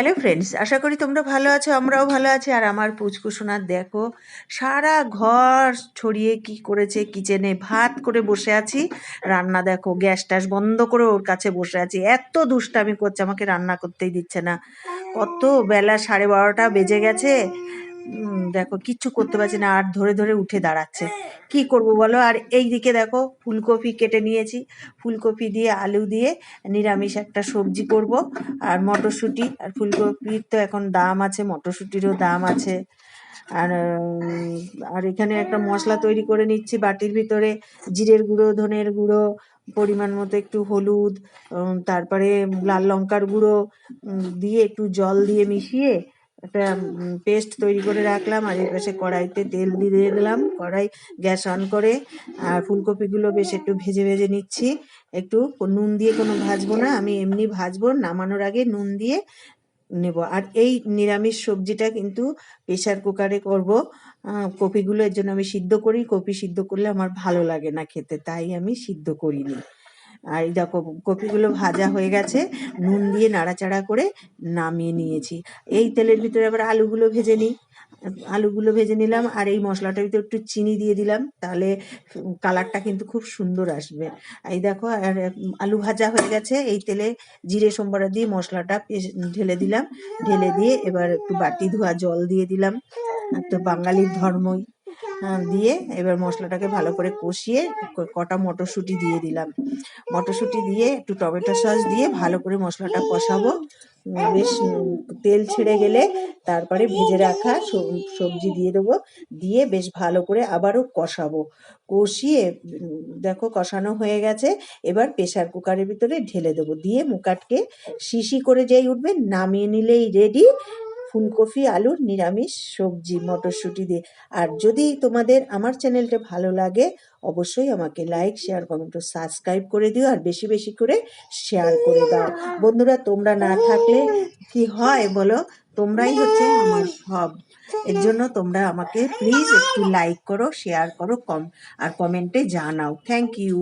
Hello friends আশা করি তোমরা ভালো আছো, আমরাও ভালো আছি। আর আমার পুচকুসোনার দেখো, সারা ঘর ছড়িয়ে কি করেছে কিচেনে ভাত করে বসে আছি। রান্না দেখো, গ্যাস ট্যাস বন্ধ করে ওর কাছে বসে আছি। এত দুষ্টামি করছে, আমাকে রান্না করতেই দিচ্ছে না। কত বেলা সাড়ে বারোটা বেজে গেছে। দেখো, কিচ্ছু করতে পারছি না, আর ধরে ধরে উঠে দাঁড়াচ্ছে। কি করব বলো? আর এই দিকে দেখো ফুলকপি কেটে নিয়েছি। ফুলকপি দিয়ে আলু দিয়ে নিরামিষ একটা সবজি করব। আর মটরশুঁটি, আর ফুলকপির তো এখন দাম আছে, মটরশুঁটিরও দাম আছে। আর আর এখানে একটা মশলা তৈরি করে নিচ্ছি বাটির ভিতরে, জিরের গুঁড়ো, ধনের গুঁড়ো, পরিমাণ মতো একটু হলুদ তারপরে লাল লঙ্কার গুঁড়ো দিয়ে একটু জল দিয়ে মিশিয়ে একটা পেস্ট তৈরি করে রাখলাম আর এর পাশে কড়াইতে তেল দিয়ে দিলাম। কড়াই গ্যাস অন করে আর ফুলকপিগুলো বেশ একটু ভেজে ভেজে নিচ্ছি। একটু নুন দিয়ে কোনো ভাজবো না, আমি এমনি ভাজবো, নামানোর আগে নুন দিয়ে নেব। আর এই নিরামিষ সবজিটা কিন্তু প্রেশার কুকারে করব। কপিগুলো এর জন্য আমি সিদ্ধ করি। কপি সিদ্ধ করলে আমার ভালো লাগে না খেতে, তাই আমি সিদ্ধ করিনি। আর এই দেখো কপিগুলো ভাজা হয়ে গেছে, নুন দিয়ে নাড়াচাড়া করে নামিয়ে নিয়েছি। এই তেলের ভিতরে আবার আলুগুলো ভেজে নিই। আলুগুলো ভেজে নিলাম আর এই মশলাটার ভিতরে একটু চিনি দিয়ে দিলাম, তাহলে কালারটা কিন্তু খুব সুন্দর আসবে। এই দেখো, আর আলু ভাজা হয়ে গেছে, এই তেলে জিরে, সোমবারা দিয়ে মশলাটা ঢেলে দিলাম। ঢেলে দিয়ে এবার একটু বাটি ধোয়া জল দিয়ে দিলাম। তো বাঙালির ধর্মই। দিয়ে এবার মশলাটাকে ভালো করে কষিয়ে কটা মটরশুঁটি দিয়ে দিলাম। মটরশুঁটি দিয়ে একটু টমেটো সস দিয়ে ভালো করে মশলাটা কষাবো। বেশ তেল ছেড়ে গেলে তারপরে ভেজে রাখা সবজি দিয়ে দেবো। দিয়ে বেশ ভালো করে আবারও কষাবো। কষিয়ে দেখো কষানো হয়ে গেছে। এবার প্রেসার কুকারের ভিতরে ঢেলে দেবো। দিয়ে মুকাটকে শিশি করে যেই উঠবে নামিয়ে নিলেই রেডি। ফুলকপি, আলুর, নিরামিষ, সবজি, মটরশুঁটি দিয়ে। আর যদি তোমাদের আমার চ্যানেলটা ভালো লাগে, অবশ্যই আমাকে লাইক শেয়ার কমেন্ট ও সাবস্ক্রাইব করে দিও আর বেশি বেশি করে শেয়ার করে দাও। বন্ধুরা, তোমরা না থাকলে কি হয় বলো? তোমরাই হচ্ছে আমার সব। এর জন্য তোমরা আমাকে প্লিজ একটু লাইক করো শেয়ার করো কম আর কমেন্টে জানাও। Thank you